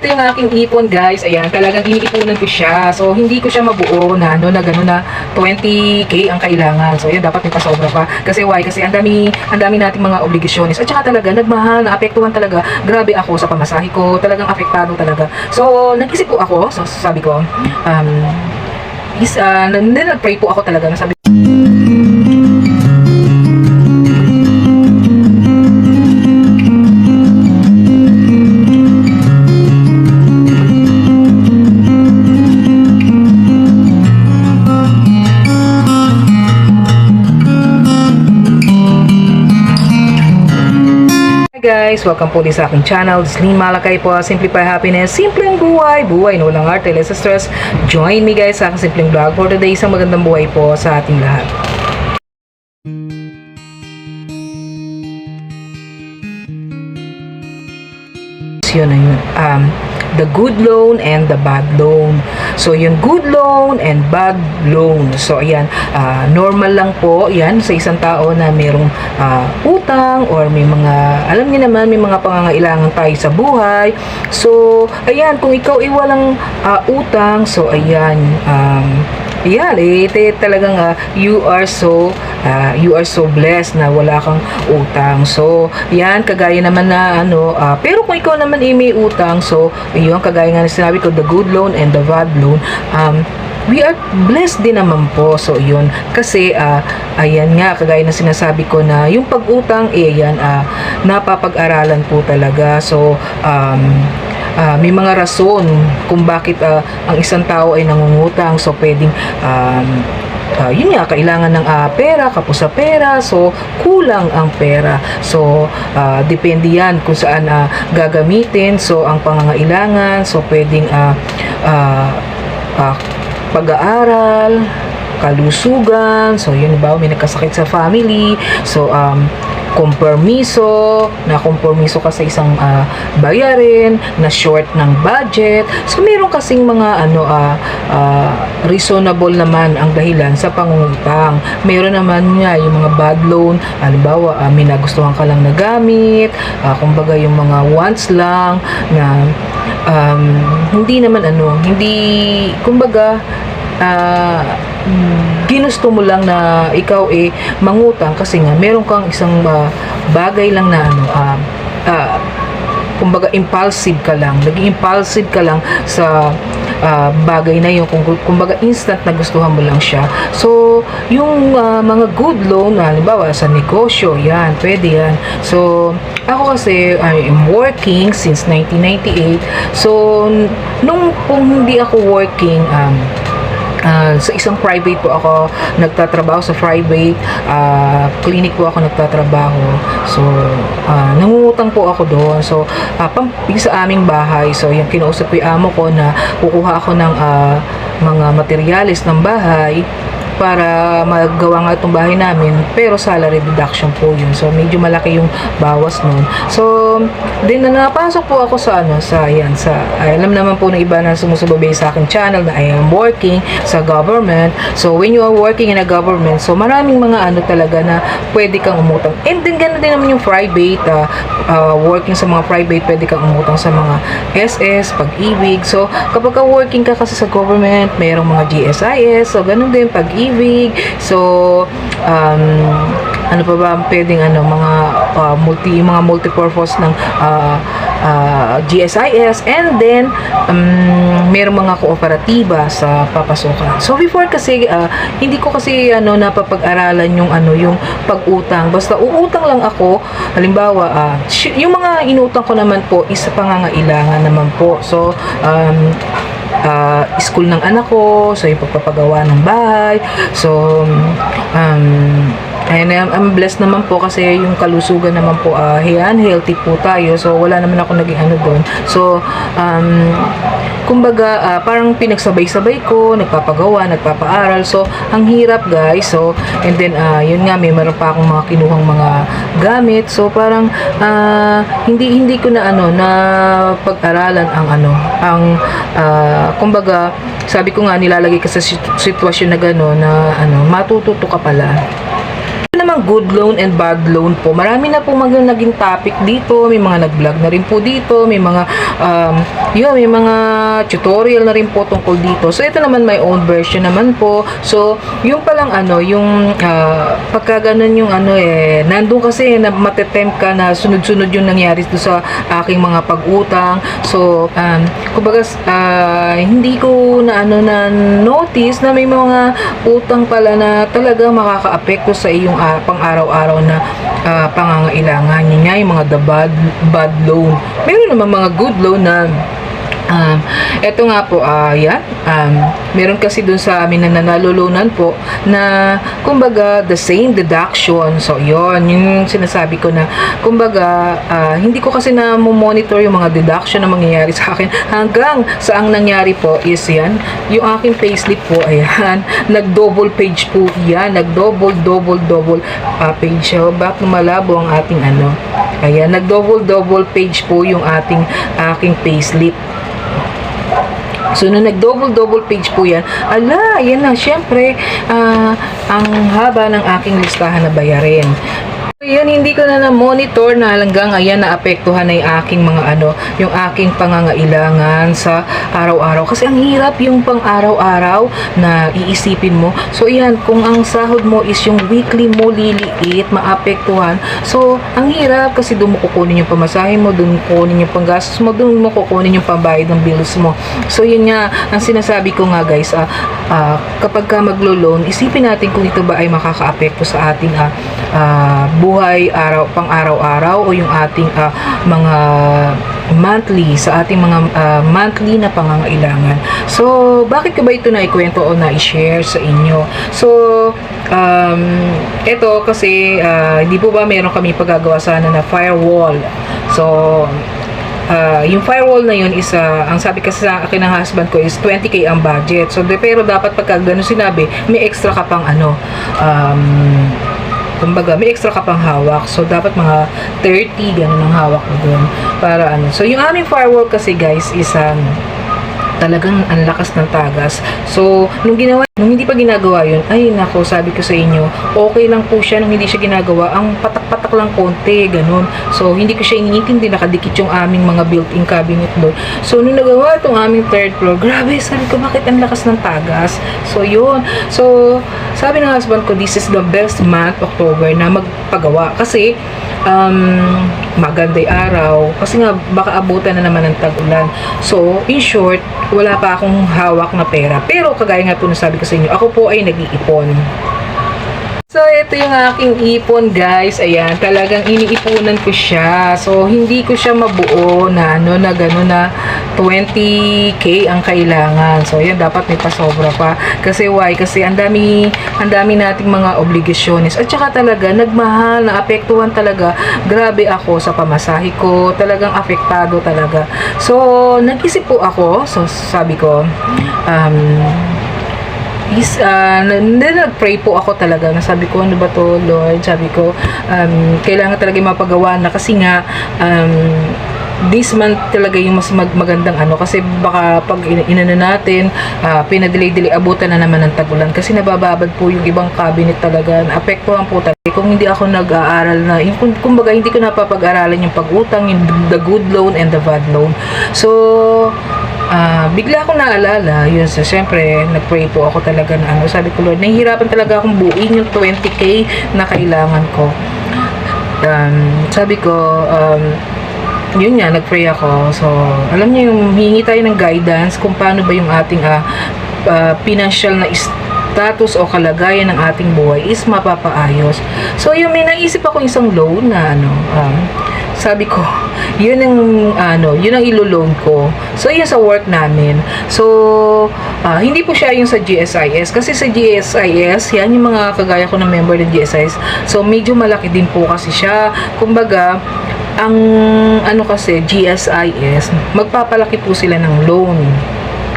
ito yung aking ipon guys. Ayan, talagang iniipunan ko siya. So, hindi ko siya mabuo na, ano, na gano'n na 20k ang kailangan. So, yun, dapat may pasobra pa. Kasi why? Kasi ang dami, ang dami nating mga obligasyones. At saka talaga, nagmahal, naapektuhan talaga. Grabe ako sa pamasahe ko. Talagang apektado talaga. So, nag-isip po ako. So, sabi ko, um, is, uh, nag-pray po ako talaga. Sabi guys! Welcome po din sa aking channel. Slim Malakay po. Simplify Happiness. Simpleng buhay. Buhay na walang arte. Less stress. Join me guys sa aking simpleng vlog for today. Isang magandang buhay po sa ating lahat. yun na yun. Um, the good loan and the bad loan. So, yung good loan and bad loan. So, ayan, ah, normal lang po yan sa isang tao na mayroong ah, utang or may mga, alam niyo naman, may mga pangangailangan tayo sa buhay. So, ayan, kung ikaw ay walang ah, utang, so, ayan, um, Yan, eh, te- talagang ah, you are so ah, you are so blessed na wala kang utang. So, yan, kagaya naman na ano, ah, pero kung ikaw naman ay may utang, so, yun, kagaya nga na sinabi ko, the good loan and the bad loan, um, we are blessed din naman po. So, yun. Kasi, ah, ayan nga, kagaya na sinasabi ko na yung pag-utang, eh, yan, ah, napapag-aralan po talaga. So, um, ah, may mga rason kung bakit ah, ang isang tao ay nangungutang. So, pwedeng, um, ah, yun nga, kailangan ng ah, pera, kapos sa pera, so kulang ang pera. So, ah, depende yan kung saan ah, gagamitin. So, ang pangangailangan, so pwedeng ah, ah, ah, pag-aaral, kalusugan, so yun ba, may nagkasakit sa family, so um, kompromiso, na kompromiso ka sa isang ah, bayarin, na short ng budget. So meron kasing mga ano ah, ah, reasonable naman ang dahilan sa pangungutang. Meron naman nga yung mga bad loan, halimbawa ah, may nagustuhan ka lang na gamit, ah, kumbaga yung mga wants lang na um, hindi naman ano, hindi kumbaga mm, ginusto mo lang na ikaw eh mangutang kasi nga meron kang isang ah, bagay lang na ano ah, ah, kumbaga impulsive ka lang. Naging impulsive ka lang sa ah, bagay na yun. Kung kumbaga instant na gustuhan mo lang siya. So yung ah, mga good loan halimbawa sa negosyo yan pwede yan. So ako kasi I am working since 1998 so nung kung hindi ako working um, Ah, sa isang private po ako nagtatrabaho sa private. Ah, clinic po ako nagtatrabaho. So ah, nangungutang po ako doon. So uh, pampig sa aming bahay so yung kinausap ko yung amo ko na kukuha ako ng ah, mga materyales ng bahay para magawa nga itong bahay namin pero salary deduction po yun. So medyo malaki yung bawas nun. So din na napasok po ako sa ano sa yan sa ay, alam naman po ng iba na sumusubaybay sa aking channel na I am working sa government. So when you are working in a government so maraming mga ano talaga na pwede kang umutang. And then ganun din naman yung private ah, ah, working sa mga private pwede kang umutang sa mga SS pag-ibig. So kapag ka working ka kasi sa government mayroong mga GSIS so ganun din pag-ibig so um, ano pa ba ang pwedeng ano mga ah, multi mga multipurpose ng ah, ah, GSIS and then um, merong mga kooperatiba sa papasokan. So before kasi ah, hindi ko kasi ano napapag-aralan yung ano yung pag-utang. Basta uutang lang ako. Halimbawa, sh- yung mga inutang ko naman po is sa pangangailangan naman po. So um, ah, school ng anak ko, so yung pagpapagawa ng bahay. So, um, and I'm, I'm blessed naman po kasi yung kalusugan naman po, uh, yan, healthy po tayo. So, wala naman ako naging ano doon. So, um, kumbaga, ah, parang pinagsabay-sabay ko, nagpapagawa, nagpapaaral. So, ang hirap guys. So, and then, ah, yun nga, may meron pa akong mga kinuhang mga gamit. So, parang, ah, hindi, hindi ko na ano, na pag-aralan ang ano, ang, ah, kumbaga, sabi ko nga, nilalagay ka sa sit- sitwasyon na gano'n na, ano, matututo ka pala. Namang good loan and bad loan po, marami na po mga naging topic dito, may mga nag-vlog na rin po dito, may mga um, yun, may mga tutorial na rin po tungkol dito. So ito naman my own version naman po. So yung palang ano, yung uh, pagka yung ano eh, nandun kasi na matetempt ka na sunod-sunod yung nangyari doon sa aking mga pag-utang. So um, kumbaga ah, hindi ko na ano na notice na may mga utang pala na talaga makakaapekto sa iyong ah, pang-araw-araw na ah, pangangailangan. Yun nga yung mga the bad, bad loan. Meron naman mga good loan na Um, eto nga po, ah yan, um, meron kasi dun sa amin na nanalulunan po na, kumbaga, the same deduction. So, yon yung sinasabi ko na, kumbaga, ah, hindi ko kasi na monitor yung mga deduction na mangyayari sa akin hanggang sa ang nangyari po is yan, yung aking payslip po, ayan, nag-double page po yan, nag-double, double, double ah, page. So, back malabo ang ating ano, ayan, nag-double, double page po yung ating aking payslip. So, nung nag-double-double page po yan, ala, yan na, syempre, ah, ang haba ng aking listahan na bayarin. So, yan, hindi ko na na-monitor na hanggang ayan naapektuhan na yung aking mga ano, yung aking pangangailangan sa araw-araw. Kasi ang hirap yung pang araw-araw na iisipin mo. So, yan, kung ang sahod mo is yung weekly mo liliit, maapektuhan. So, ang hirap kasi doon mo kukunin yung pamasahe mo, doon mo kukunin yung panggastos mo, doon mo kukunin yung pambayad ng bills mo. So, yun nga, ang sinasabi ko nga guys, ah, ah, kapag ka maglo-loan, isipin natin kung ito ba ay makakaapekto sa ating ah, ah, buhay araw pang araw-araw o yung ating ah, mga monthly sa ating mga ah, monthly na pangangailangan. So, bakit ko ba ito na ikwento o na i-share sa inyo? So, um, ito kasi ah, hindi po ba meron kami paggagawa sana na firewall. So, Ah, yung firewall na yun is, ah, ang sabi kasi sa akin ng husband ko is 20k ang budget. So, de, pero dapat pagka ganun sinabi, may extra ka pang ano, um, kumbaga, may extra ka pang hawak. So, dapat mga 30, ganun ang hawak mo dun. Para ano. So, yung aming firewall kasi guys is, um, talagang ang lakas ng tagas. So, nung ginawa, nung hindi pa ginagawa yun, ay nako, sabi ko sa inyo, okay lang po siya nung hindi siya ginagawa. Ang patak-patak lang konti, ganun. So, hindi ko siya inintindi, nakadikit yung aming mga built-in cabinet doon. So, nung nagawa itong aming third floor, grabe, sabi ko, bakit ang lakas ng tagas? So, yun. So, sabi ng husband ko, this is the best month, October, na magpagawa. Kasi, um, maganda yung araw. Kasi nga, baka abutan na naman ng tag-ulan. So, in short, wala pa akong hawak na pera. Pero, kagaya nga po na sabi ko sa inyo, ako po ay nag-iipon. So, ito yung aking ipon, guys. Ayan, talagang iniipunan ko siya. So, hindi ko siya mabuo na ano na gano'n na 20k ang kailangan. So, ayan, dapat may pasobra pa. Kasi why? Kasi ang dami, ang dami nating mga obligasyones. At saka talaga, nagmahal, naapektuhan talaga. Grabe ako sa pamasahe ko. Talagang apektado talaga. So, nag-isip po ako. So, sabi ko, um, is uh, nag-pray po ako talaga na sabi ko ano ba to Lord? Sabi ko um, kailangan talaga mapagawa na kasi nga um, this month talaga yung mas mag- magandang ano kasi baka pag in- inano natin uh, pinadelay-delay abutan na naman ng tagulan kasi nabababad po yung ibang cabinet talaga. Naapektuhan po talaga. Kung hindi ako nag-aaral na yung kumbaga hindi ko napapag-aralan yung pag-utang yung the good loan and the bad loan. So Ah, bigla akong naalala, yun sa syempre, nag-pray po ako talaga na ano, sabi ko Lord, nahihirapan talaga akong buuin yung 20k na kailangan ko. Um, sabi ko, um, yun nga, nag-pray ako. So, alam niyo yung hingi tayo ng guidance kung paano ba yung ating ah, ah, financial na status o kalagayan ng ating buhay is mapapaayos. So, yun, may naisip ako isang loan na ano, um, sabi ko, yun ang ano, yun ang ilo-loan ko. So yun sa work namin. So ah, hindi po siya yung sa GSIS kasi sa GSIS, yan yung mga kagaya ko na member ng GSIS. So medyo malaki din po kasi siya. Kumbaga, ang ano kasi GSIS, magpapalaki po sila ng loan.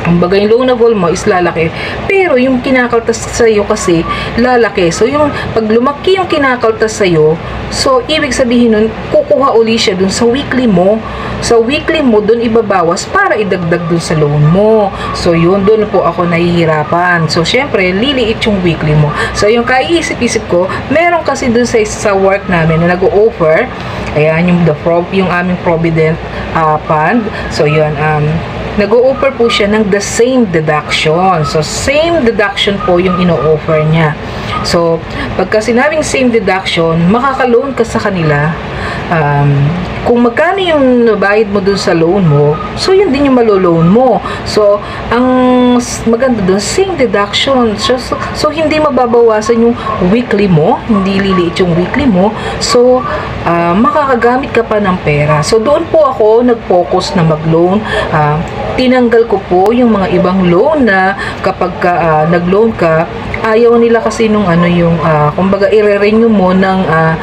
Ang bagay yung loanable mo is lalaki. Pero yung kinakaltas sa iyo kasi lalaki. So yung pag lumaki yung kinakaltas sa iyo, so ibig sabihin nun kukuha uli siya dun sa weekly mo. Sa weekly mo dun ibabawas para idagdag dun sa loan mo. So yun dun po ako nahihirapan. So syempre liliit yung weekly mo. So yung kaiisip-isip ko, meron kasi dun sa sa work namin na nag-o-offer Ayan, yung the pro, yung aming Provident ah, Fund. So, yun, um, nag-o-offer po siya ng the same deduction. So, same deduction po yung ino-offer niya. So, pagka sinabing same deduction, makaka-loan ka sa kanila. Um, kung magkano yung nabayad mo dun sa loan mo, so yun din yung malo-loan mo. So, ang maganda dun, same deduction. So, so, so, hindi mababawasan yung weekly mo, hindi liliit yung weekly mo. So, ah, makakagamit ka pa ng pera. So, doon po ako nag-focus na mag-loan. Ah, tinanggal ko po yung mga ibang loan na kapag ka, ah, nag-loan ka, ayaw nila kasi nung ano yung, ah, kumbaga, i-renew mo ng ah,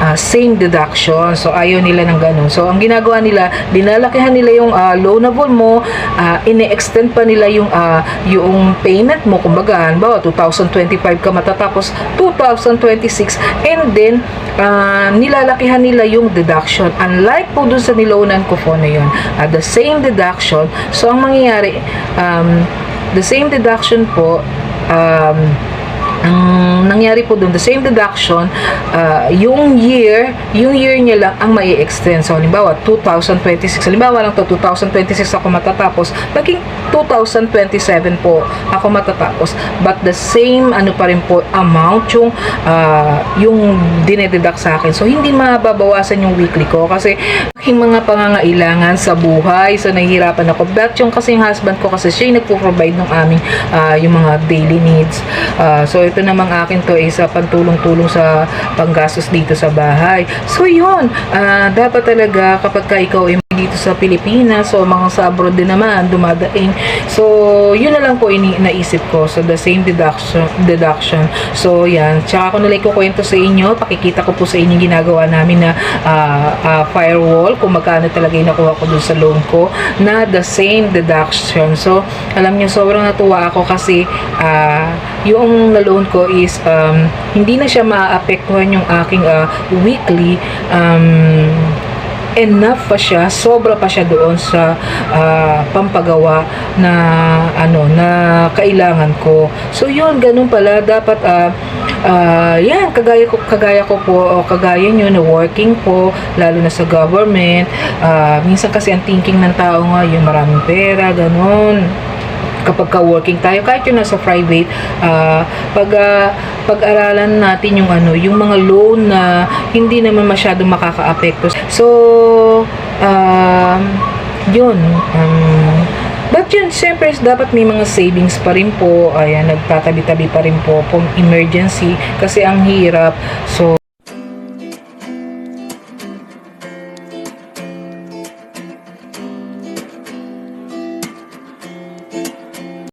ah, same deduction. So, ayaw nila ng ganun. So, ang ginagawa nila, dinalakihan nila yung ah, loanable mo, ah, ine-extend pa nila yung ah, yung payment mo. Kumbaga, halimbawa, 2025 ka matatapos, 2026, and then, ah, nilalakihan nila yung deduction. Unlike po dun sa niloanan ko po na yun, ah, the same deduction. So, ang mangyayari, um, the same deduction po, um, ang nangyari po doon, the same deduction, ah, yung year, yung year niya lang ang mai extend So, halimbawa, 2026, halimbawa lang to 2026 ako matatapos, maging 2027 po ako matatapos. But the same, ano pa rin po, amount yung, ah, yung dinededuct sa akin. So, hindi mababawasan yung weekly ko kasi aking mga pangangailangan sa buhay. So, nahihirapan ako. But yung kasi yung husband ko kasi siya yung nagpo-provide ng aming ah, yung mga daily needs. Ah, so, ito namang akin to is ah, pantulong-tulong sa panggastos dito sa bahay. So, yun. Ah, dapat talaga kapag ka ikaw ay dito sa Pilipinas so mga sa abroad din naman dumadaing. So yun na lang po ini naisip ko. So the same deduction deduction. So yan. Tsaka ko nalay kukwento sa inyo. Pakikita ko po sa inyo ginagawa namin na ah, ah, firewall kung magkano talaga yung nakuha ko dun sa loan ko na the same deduction. So alam nyo sobrang natuwa ako kasi ah, yung na loan ko is um, hindi na siya maapektuhan yung aking ah, weekly um, enough pa siya, sobra pa siya doon sa ah, pampagawa na ano na kailangan ko. So yun, ganun pala dapat ah ah, yan kagaya ko kagaya ko po o kagaya nyo na working po lalo na sa government. ah, minsan kasi ang thinking ng tao nga yung maraming pera, ganun kapag ka-working tayo kahit yung nasa private ah, pag ah, pag-aralan natin yung ano yung mga loan na hindi naman masyado makakaapekto so um, yun um, But yun, siyempre, dapat may mga savings pa rin po. Ayan, nagtatabi-tabi pa rin po kung emergency. Kasi ang hirap. So,